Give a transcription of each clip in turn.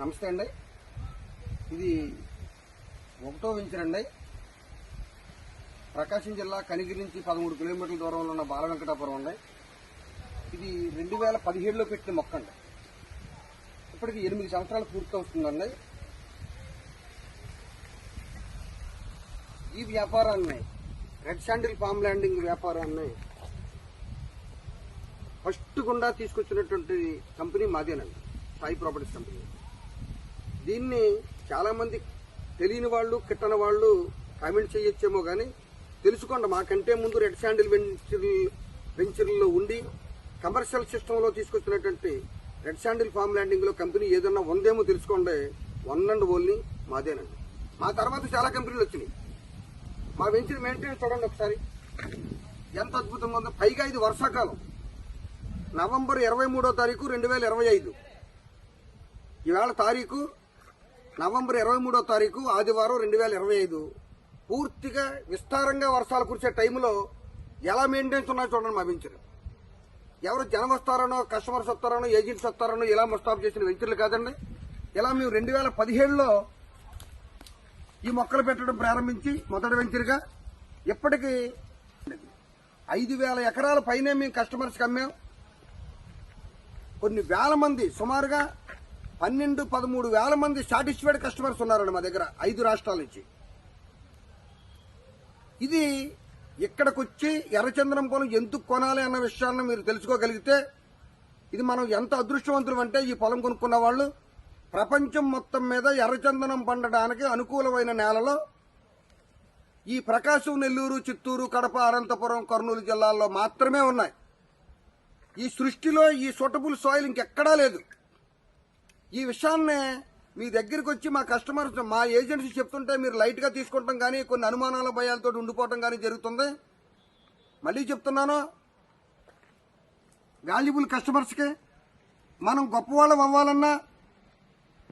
నమస్తే అండి. ఇది ఒకటో వెంచర్ అండి. ప్రకాశం జిల్లా కనిగిరి నుంచి పదమూడు కిలోమీటర్ల దూరంలో ఉన్న బాల వెంకటాపురం అండి. ఇది రెండు వేల పదిహేడులో పెట్టిన మొక్క అండి. ఇప్పటికి ఎనిమిది సంవత్సరాలు పూర్తవుతుందండి ఈ వ్యాపారాన్ని రెడ్ శాండిల్ ఫామ్ ల్యాండింగ్ వ్యాపారాన్ని ఫస్ట్ గుండా తీసుకొచ్చినటువంటి కంపెనీ మాదేనండి. Sai properties company. దీన్ని చాలా మంది తెలియని వాళ్ళు కిట్టని వాళ్ళు కామెంట్ చేయొచ్చేమో కానీ తెలుసుకోండి. మాకంటే ముందు రెడ్ శాండిల్ వెంచర్ వెంచర్లో ఉండి కమర్షియల్ సిస్టంలో తీసుకొచ్చినటువంటి రెడ్ శాండిల్ ఫామ్ ల్యాండింగ్లో కంపెనీ ఏదన్నా ఉందేమో తెలుసుకోండి. వన్ అండ్ ఓన్లీ మాదేనండి. మా తర్వాత చాలా కంపెనీలు వచ్చినాయి. మా వెంచర్ మెయింటెనెన్స్ చూడండి ఒకసారి. ఎంత అద్భుతంగా ఉందో. పైగా ఇది వర్షాకాలం. నవంబర్ ఇరవై మూడో తారీఖు రెండు వేల ఇరవై ఐదు. ఈవేళ తారీఖు నవంబర్ ఇరవై మూడో తారీఖు ఆదివారం రెండు వేల ఇరవై ఐదు. పూర్తిగా విస్తారంగా వర్షాలు కురిసే టైంలో ఎలా మెయింటెన్స్ ఉన్నాయో చూడండి మా వెంచర్ ఎవరు జనం వస్తారనో కస్టమర్స్ వస్తారనో ఏజెంట్స్ వస్తారనో ఇలా ముస్తాబు చేసిన వెంచర్లు కాదండి. ఇలా మేము రెండు వేల పదిహేడులో ఈ మొక్కలు పెట్టడం ప్రారంభించి మొదటి వెంచర్గా ఇప్పటికీ ఐదు వేల ఎకరాల పైనే మేము కస్టమర్స్కి అమ్మాం. కొన్ని వేల మంది సుమారుగా పన్నెండు పదమూడు వేల మంది సాటిస్ఫైడ్ కస్టమర్స్ ఉన్నారండి మా దగ్గర ఐదు రాష్ట్రాల నుంచి. ఇది ఇక్కడికొచ్చి ఎర్రచందనం పొలం ఎందుకు కొనాలి అన్న విషయాన్ని మీరు తెలుసుకోగలిగితే ఇది మనం ఎంత అదృష్టవంతులు అంటే ఈ పొలం కొనుక్కున్న వాళ్ళు ప్రపంచం మొత్తం మీద ఎర్రచందనం పండడానికి అనుకూలమైన నేలలో ఈ ప్రకాశం నెల్లూరు చిత్తూరు కడప అనంతపురం కర్నూలు జిల్లాల్లో మాత్రమే ఉన్నాయి. ఈ సృష్టిలో ఈ సూటబుల్ సాయిల్ ఇంకెక్కడా లేదు. ఈ విషయాన్ని మీ దగ్గరికి వచ్చి మా కస్టమర్స్ మా ఏజెన్సీ చెప్తుంటే మీరు లైట్గా తీసుకుంటాం కానీ కొన్ని అనుమానాల భయాలతో ఉండిపోవటం కానీ జరుగుతుంది. మళ్ళీ చెప్తున్నాను వాల్యుబుల్ కస్టమర్స్కి మనం గొప్పవాళ్ళం అవ్వాలన్నా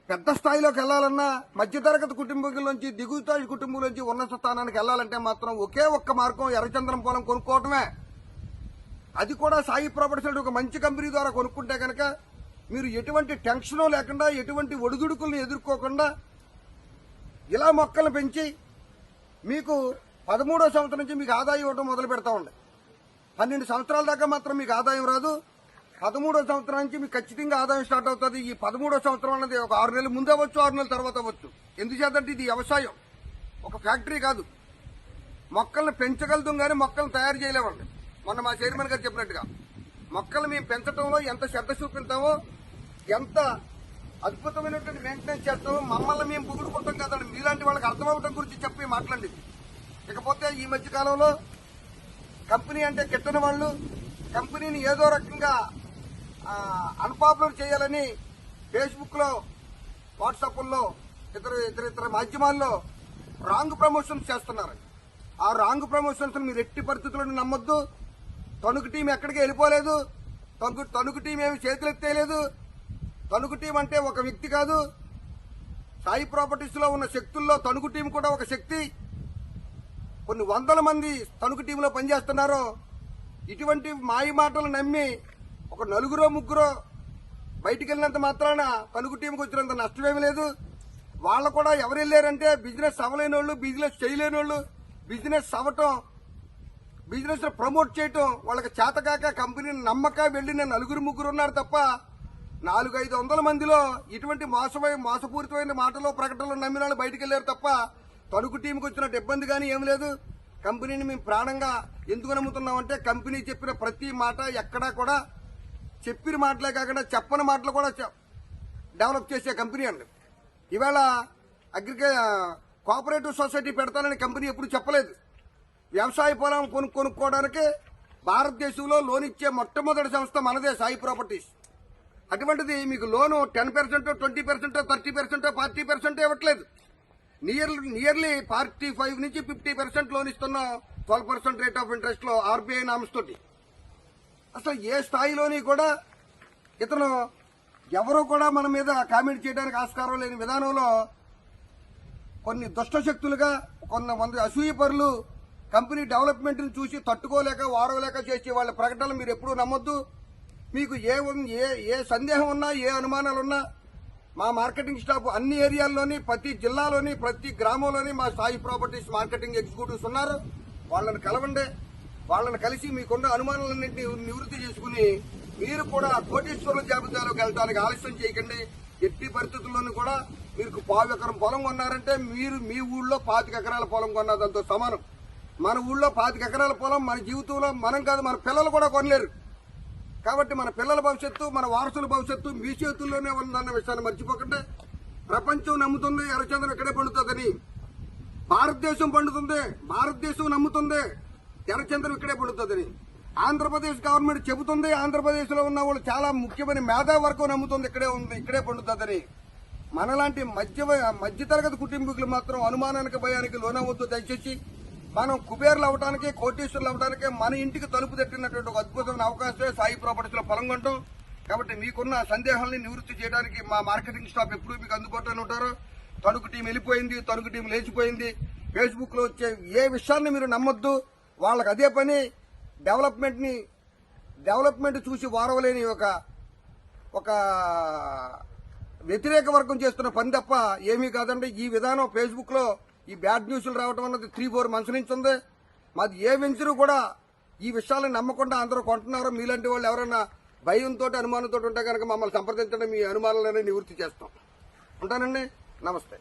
పెద్ద స్థాయిలోకి వెళ్ళాలన్నా మధ్యతరగతి కుటుంబంలోంచి దిగువ స్థాయి కుటుంబంలోంచి ఉన్నత స్థానానికి వెళ్ళాలంటే మాత్రం ఒకే ఒక్క మార్గం ఎర్రచంద్రం పొలం కొనుక్కోవటమే. అది కూడా సాయి ప్రాపర్టీస్ ఒక మంచి కంపెనీ ద్వారా కొనుక్కుంటే కనుక మీరు ఎటువంటి టెన్షన్ లేకుండా ఎటువంటి ఒడిదుడుకులను ఎదుర్కోకుండా ఇలా మొక్కలు పెంచి మీకు పదమూడో సంవత్సరం నుంచి మీకు ఆదాయం ఇవ్వడం మొదలు పెడతా ఉండే. పన్నెండు సంవత్సరాల దాకా మాత్రం మీకు ఆదాయం రాదు. పదమూడో సంవత్సరం నుంచి మీకు ఖచ్చితంగా ఆదాయం స్టార్ట్ అవుతుంది. ఈ పదమూడో సంవత్సరం అనేది ఒక ఆరు నెలల ముందు అవ్వచ్చు ఆరు నెలల తర్వాత అవ్వచ్చు. ఎందుచేతంటే ఇది వ్యవసాయం. ఒక ఫ్యాక్టరీ కాదు. మొక్కల్ని పెంచగలుగుతాం కానీ మొక్కలను తయారు చేయలేమండి. మొన్న మా చైర్మన్ గారు చెప్పినట్టుగా. మొక్కలు మేము పెంచడంలో ఎంత శ్రద్ధ చూపిస్తామో ఎంత అద్భుతమైనటువంటి మెయింటెనెన్స్ చేస్తామో మమ్మల్ని మేము పొగుడుకుంటాం కదండి. మీలాంటి వాళ్ళకి అర్థమవటం గురించి చెప్పి మాట్లాడింది ఇకపోతే ఈ మధ్య కాలంలో కంపెనీ అంటే గిట్టని వాళ్ళు కంపెనీని ఏదో రకంగా అన్పాపులర్ చేయాలని ఫేస్బుక్లో వాట్సాప్ ఇతర ఇతర ఇతర మాధ్యమాల్లో రాంగ్ ప్రమోషన్స్ చేస్తున్నారు ఆ రాంగ్ ప్రమోషన్స్ మీరు ఎట్టి పరిస్థితుల్లో నమ్మొద్దు. తణుకు టీం ఎక్కడికి వెళ్ళిపోలేదు? తణుకు తణుకు టీం ఏమి చేతులు తణుకు టీం అంటే ఒక వ్యక్తి కాదు. సాయి ప్రాపర్టీస్లో ఉన్న శక్తుల్లో తణుకు టీం కూడా ఒక శక్తి. కొన్ని వందల మంది తణుకు టీంలో పనిచేస్తున్నారు ఇటువంటి మాయ మాటలు నమ్మి ఒక నలుగురో ముగ్గురో బయటికి వెళ్ళినంత మాత్రాన తణుకు టీంకి వచ్చినంత నష్టమేమి లేదు. వాళ్ళు కూడా ఎవరు వెళ్ళారంటే బిజినెస్ అవ్వలేని వాళ్ళు బిజినెస్ చేయలేని వాళ్ళు బిజినెస్ అవ్వటం బిజినెస్ ప్రమోట్ చేయటం వాళ్ళకి చేతకాక కంపెనీని నమ్మక వెళ్ళిన నలుగురు ముగ్గురు ఉన్నారు తప్ప నాలుగు ఐదు వందల మందిలో ఇటువంటి మోసమై మోసపూరితమైన మాటలు ప్రకటనలు నమ్మిన వాళ్ళు బయటికి వెళ్ళారు తప్ప తణుకు టీంకి వచ్చినట్టు ఇబ్బంది కానీ ఏం లేదు. కంపెనీని మేము ప్రాణంగా ఎందుకు నమ్ముతున్నామంటే కంపెనీ చెప్పిన ప్రతి మాట ఎక్కడా కూడా చెప్పిన మాటలే కాకుండా చెప్పని మాటలు కూడా డెవలప్ చేసే కంపెనీ అండి. ఇవాళ అగ్రికల్ కోఆపరేటివ్ సొసైటీ పెడతానని కంపెనీ ఎప్పుడు చెప్పలేదు. వ్యవసాయ పొలం కొను కొనుక్కోవడానికి భారతదేశంలో లోన్ ఇచ్చే మొట్టమొదటి సంస్థ మనదే సాయి ప్రాపర్టీస్. అటువంటిది మీకు loan ten percent twenty percent thirty percent forty percent ఇవ్వట్లేదు. నియర్ నియర్లీ ఫార్టీ ఫైవ్ నుంచి ఫిఫ్టీ పర్సెంట్ లోన్ ఇస్తున్న ట్వెల్వ్ పర్సెంట్ రేట్ ఆఫ్ ఇంట్రెస్ట్లో ఆర్బీఐ నామ్స్ తోటి. అసలు ఏ స్థాయిలోని కూడా ఇతను ఎవరో కూడా మన మీద కామెంట్ చేయడానికి ఆస్కారం లేని విధానంలో కొన్ని దుష్ట శక్తులుగా అసూయపరులు అసూయ పరులు కంపెనీ డెవలప్మెంట్ చూసి తట్టుకోలేక వారవలేక చేసే వాళ్ళ ప్రకటనలు మీరు ఎప్పుడూ నమ్మొద్దు. మీకు ఏ ఏ ఏ సందేహం ఉన్నా ఏ అనుమానాలు ఉన్నా మా మార్కెటింగ్ స్టాఫ్ అన్ని ఏరియాల్లోని ప్రతి జిల్లాలోని ప్రతి గ్రామంలోని మా సాయి ప్రాపర్టీస్ మార్కెటింగ్ ఎగ్జిక్యూటివ్స్ ఉన్నారు. వాళ్ళని కలవండి. వాళ్ళని కలిసి మీకున్న అనుమానాలన్నింటినీ నివృత్తి చేసుకుని మీరు కూడా కోటేశ్వరుల జాబితాలోకి వెళ్ళడానికి ఆలస్యం చేయకండి. ఎట్టి పరిస్థితుల్లోనూ కూడా మీరు పావు ఎకరం పొలం కొన్నారంటే మీరు మీ ఊళ్ళో పాతిక ఎకరాల పొలం కొన్న దాంతో సమానం. మన ఊళ్ళో పాతిక ఎకరాల పొలం మన జీవితంలో మనం కాదు మన పిల్లలు కూడా కొనలేరు. కాబట్టి మన పిల్లల భవిష్యత్తు మన వారసుల భవిష్యత్తు మీ చేతుల్లోనే ఉందన్న విషయాన్ని మర్చిపోకుండా. ప్రపంచం నమ్ముతుంది ఎర్రచందనం ఇక్కడే పండుతుందని. భారతదేశం పండుతుంది భారతదేశం నమ్ముతుంది ఎర్రచందనం ఇక్కడే పండుతుందని. ఆంధ్రప్రదేశ్ గవర్నమెంట్ చెబుతుంది ఆంధ్రప్రదేశ్లో ఉన్న వాళ్ళు చాలా ముఖ్యమైన మేధా వర్గం నమ్ముతుంది ఇక్కడే ఉంది ఇక్కడే పండుతుందని. మనలాంటి మధ్య మధ్యతరగతి కుటుంబీకులు మాత్రం అనుమానానికి భయానికి లోనవద్దు దయచేసి మనం కుబేర్లు అవడానికి కోటేశ్వర్లు అవడానికి మన ఇంటికి తలుపు తట్టినటువంటి ఒక అద్భుతమైన అవకాశమే సాయి ప్రాపర్టీస్లో పొలం కాబట్టి మీకున్న సందేహాలని నివృత్తి చేయడానికి మా మార్కెటింగ్ స్టాఫ్ ఎప్పుడు మీకు అందుబాటులో ఉంటారు. తణుకు టీం వెళ్ళిపోయింది తణుకు టీం లేచిపోయింది. ఫేస్బుక్లో వచ్చే ఏ విషయాన్ని మీరు నమ్మొద్దు. వాళ్ళకి అదే పని. డెవలప్మెంట్ని డెవలప్మెంట్ చూసి వారవలేని ఒక ఒక వ్యతిరేక వర్గం చేస్తున్న పని తప్ప ఏమీ కాదండి. ఈ విధానం ఫేస్బుక్లో ఈ బ్యాడ్ న్యూస్లు రావడం అన్నది త్రీ ఫోర్ మంత్స్ నుంచి ఉంది. మాది ఏ వెంచరు కూడా ఈ విషయాలను నమ్మకుండా అందరూ కొంటున్నారో మీలాంటి వాళ్ళు ఎవరైనా భయంతో అనుమానంతో ఉంటే కనుక మమ్మల్ని సంప్రదించడం మీ అనుమానాలనే నివృత్తి చేస్తాం. ఉంటానండి. నమస్తే.